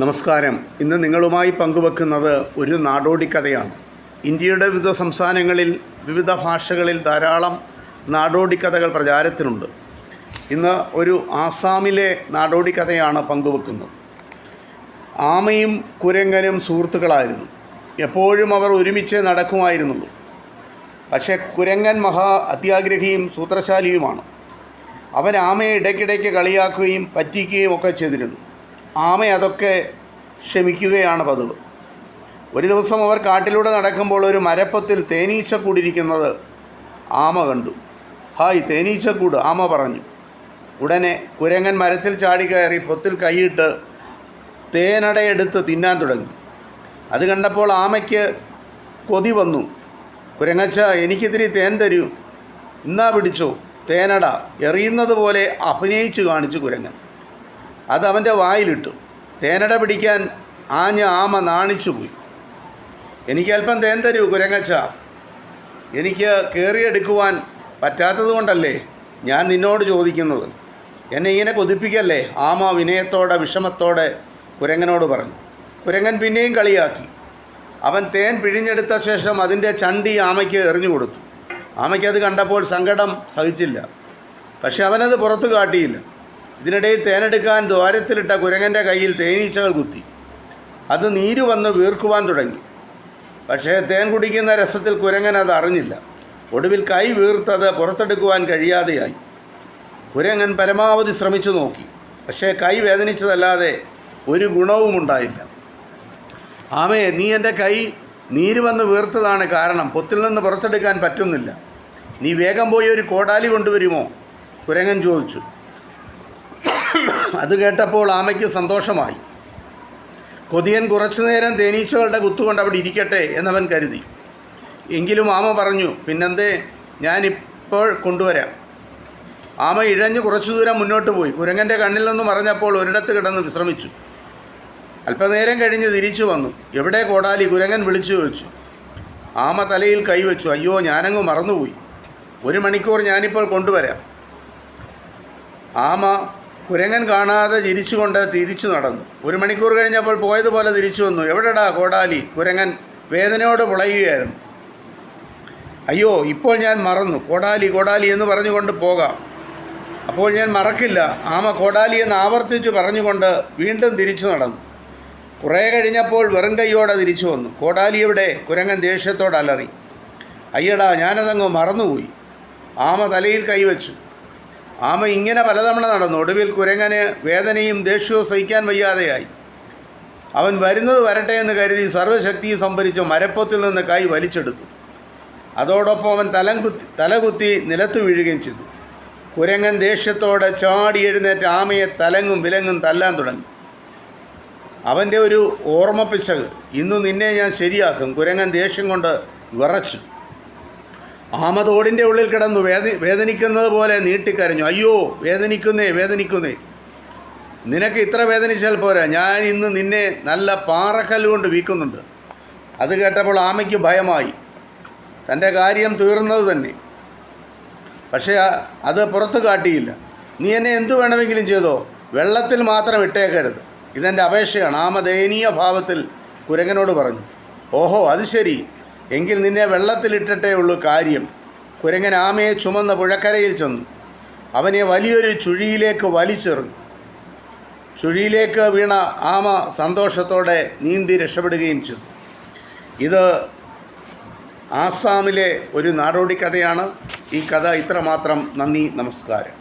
നമസ്കാരം. ഇന്ന് നിങ്ങളുമായി പങ്കുവെക്കുന്നത് ഒരു നാടോടി കഥയാണ് ഇന്ത്യയുടെ വിവിധ സംസ്ഥാനങ്ങളിൽ വിവിധ ഭാഷകളിൽ ധാരാളം നാടോടി കഥകൾ പ്രചാരത്തിലുണ്ട് ഇന്ന് ഒരു ആസാമിലെ നാടോടി കഥയാണ് പങ്കുവെക്കുന്നത്. ആമയും കുരങ്ങനും സുഹൃത്തുക്കളായിരുന്നു. എപ്പോഴും അവർ ഒരുമിച്ച് നടക്കുമായിരുന്നുള്ളൂ. പക്ഷേ കുരങ്ങൻ മഹാ അത്യാഗ്രഹിയും സൂത്രശാലിയുമാണ്. അവൻ ആമയെ ഇടയ്ക്കിടയ്ക്ക് കളിയാക്കുകയും പറ്റിക്കുകയും ഒക്കെ ചെയ്തിരുന്നു. ആമ അതൊക്കെ ക്ഷമിക്കുകയാണ് പതിവ്. ഒരു ദിവസം അവർ കാട്ടിലൂടെ നടക്കുമ്പോൾ ഒരു മരപ്പത്തിൽ തേനീച്ച കൂടിയിരിക്കുന്നത് ആമ കണ്ടു. ഹായ് തേനീച്ചക്കൂട് ആമ പറഞ്ഞു. ഉടനെ കുരങ്ങൻ മരത്തിൽ ചാടി കയറി പൊത്തിൽ കൈയിട്ട് തേനടയെടുത്ത് തിന്നാൻ തുടങ്ങി. അത് കണ്ടപ്പോൾ ആമയ്ക്ക് കൊതി വന്നു. കുരങ്ങച്ച എനിക്കിത്തിരി തേൻ തരൂ. ഇന്നാ പിടിച്ചോ തേനട. എറിയുന്നത് പോലെ അഭിനയിച്ചു കാണിച്ചു കുരങ്ങൻ. അത് അവന്റെ വായിലിട്ടു. തേനട പിടിക്കാൻ ആഞ്ഞ ആമ നാണിച്ചു പോയി. എനിക്ക് അല്പം തേൻ തരൂ കുരങ്ങച്ച. എനിക്ക് കയറിയെടുക്കുവാൻ പറ്റാത്തത് കൊണ്ടല്ലേ ഞാൻ നിന്നോട് ചോദിക്കുന്നത്? എന്നെ ഇങ്ങനെ കൊതിപ്പിക്കല്ലേ? ആമ വിനയത്തോടെ വിഷമത്തോടെ കുരങ്ങനോട് പറഞ്ഞു. കുരങ്ങൻ പിന്നെയും കളിയാക്കി. അവൻ തേൻ പിഴിഞ്ഞെടുത്ത ശേഷം അതിന്റെ ചണ്ടി ആമയ്ക്ക് എറിഞ്ഞു കൊടുത്തു. ആമയ്ക്കത് കണ്ടപ്പോൾ സങ്കടം സഹിച്ചില്ല. പക്ഷെ അവനത് പുറത്തു കാട്ടിയില്ല. ഇതിനിടയിൽ തേനെടുക്കാൻ ദ്വാരത്തിലിട്ട കുരങ്ങന്റെ കയ്യിൽ തേനീച്ചകൾ കുത്തി. അത് നീര് വന്ന് വീർക്കുവാൻ തുടങ്ങി. പക്ഷേ തേൻ കുടിക്കുന്ന രസത്തിൽ കുരങ്ങൻ അത് അറിഞ്ഞില്ല. ഒടുവിൽ കൈ വീർത്തത് പുറത്തെടുക്കുവാൻ കഴിയാതെയായി. കുരങ്ങൻ പരമാവധി ശ്രമിച്ചു നോക്കി. പക്ഷേ കൈ വേദനിച്ചതല്ലാതെ ഒരു ഗുണവും ഉണ്ടായില്ല. ആമയെ നീ എന്റെ കൈ നീര് വന്ന് വീർത്തതാണ് കാരണം. പൊത്തിൽ നിന്ന് പുറത്തെടുക്കാൻ പറ്റുന്നില്ല. നീ വേഗം പോയി ഒരു കോടാലി കൊണ്ടുവരുമോ? കുരങ്ങൻ ചോദിച്ചു. അത് കേട്ടപ്പോൾ ആമയ്ക്ക് സന്തോഷമായി. കൊതിയൻ കുറച്ചു നേരം തേനീച്ചകളുടെ കുത്തുകൊണ്ട് അവിടെ ഇരിക്കട്ടെ എന്നവൻ കരുതി. എങ്കിലും ആമ പറഞ്ഞു പിന്നെന്തേ ഞാനിപ്പോൾ കൊണ്ടുവരാം. ആമ ഇഴഞ്ഞ് കുറച്ചു ദൂരം മുന്നോട്ട് പോയി. കുരങ്ങന്റെ കണ്ണിൽ നിന്ന് മറഞ്ഞപ്പോൾ ഒരിടത്ത് കിടന്ന് വിശ്രമിച്ചു. അല്പനേരം കഴിഞ്ഞ് തിരിച്ചു വന്നു. എവിടെ കോടാലി? കുരങ്ങൻ വിളിച്ചു ചോദിച്ചു. ആമ തലയിൽ കൈവച്ചു അയ്യോ ഞാനങ്ങ് മറന്നുപോയി. ഒരു മണിക്കൂർ ഞാനിപ്പോൾ കൊണ്ടുവരാം. ആമ കുരങ്ങൻ കാണാതെ ചിരിച്ചുകൊണ്ട് തിരിച്ചു നടന്നു. ഒരു മണിക്കൂർ കഴിഞ്ഞപ്പോൾ പോയതുപോലെ തിരിച്ചു വന്നു. എവിടെടാ കോടാലി? കുരങ്ങൻ വേദനയോട് പുളയുകയായിരുന്നു. അയ്യോ ഇപ്പോൾ ഞാൻ മറന്നു. കോടാലി കോടാലി എന്ന് പറഞ്ഞുകൊണ്ട് പോകാം. അപ്പോൾ ഞാൻ മറക്കില്ല. ആമ കോടാലി എന്ന് ആവർത്തിച്ചു പറഞ്ഞുകൊണ്ട് വീണ്ടും തിരിച്ചു നടന്നു. കുറേ കഴിഞ്ഞപ്പോൾ വെറും കൈയോടെ തിരിച്ചു വന്നു. കോടാലി എവിടെ? കുരങ്ങൻ ദേഷ്യത്തോട് അലറി അയ്യടാ ഞാനതങ്ങ് മറന്നുപോയി. ആമ തലയിൽ കൈവച്ചു. ആമ ഇങ്ങനെ പലതവണ നടന്നു. ഒടുവിൽ കുരങ്ങന് വേദനയും ദേഷ്യവും സഹിക്കാൻ വയ്യാതെയായി. അവൻ വരുന്നത് വരട്ടെ എന്ന് കരുതി സർവശക്തിയും സംഭരിച്ച് മരപ്പത്തിൽ നിന്ന് കൈ വലിച്ചെടുത്തു. അതോടൊപ്പം അവൻ തലം കുത്തി തലകുത്തി നിലത്തു വീഴുകയും ചെയ്തു. കുരങ്ങൻ ദേഷ്യത്തോടെ ചാടി എഴുന്നേറ്റ് ആമയെ തലങ്ങും വിലങ്ങും തല്ലാൻ തുടങ്ങി. അവന്റെ ഒരു ഓർമ്മപ്പിശക് ഇന്നു നിന്നെ ഞാൻ ശരിയാക്കും. കുരങ്ങൻ ദേഷ്യം കൊണ്ട് വിറച്ചു. തോടിന്റെ ഉള്ളിൽ കിടന്നു വേദ വേദനിക്കുന്നത് പോലെ നീട്ടിക്കരഞ്ഞു. അയ്യോ വേദനിക്കുന്നേ വേദനിക്കുന്നേ. നിനക്ക് ഇത്ര വേദനിച്ചാൽ പോരാ. ഞാൻ ഇന്ന് നിന്നെ നല്ല പാറക്കല്ല് കൊണ്ട് വീക്കുന്നുണ്ട്. അത് കേട്ടപ്പോൾ ആമയ്ക്ക് ഭയമായി. തന്റെ കാര്യം തീർന്നത് തന്നെ. പക്ഷേ അത് പുറത്തു കാട്ടിയില്ല. നീ എന്നെ എന്തു വേണമെങ്കിലും ചെയ്തോ? വെള്ളത്തിൽ മാത്രം ഇട്ടേക്കരുത്. ഇതെന്റെ അപേക്ഷയാണ്. ആമ ദയനീയ ഭാവത്തിൽ കുരങ്ങനോട് പറഞ്ഞു. ഓഹോ അത് ശരി. എങ്കിൽ നിന്നെ വെള്ളത്തിലിട്ടിട്ടേ ഉള്ളൂ കാര്യം. കുരങ്ങൻ ആമയെ ചുമന്ന പുഴക്കരയിൽ ചെന്നു. അവനെ വലിയൊരു ചുഴിയിലേക്ക് വലിച്ചെറിഞ്ഞു. ചുഴിയിലേക്ക് വീണ ആമ സന്തോഷത്തോടെ നീന്തി രക്ഷപ്പെടുകയും ചെയ്തു. ഇത് ആസാമിലെ ഒരു നാടോടി കഥയാണ് ഈ കഥ ഇത്രമാത്രം. നന്ദി നമസ്കാരം.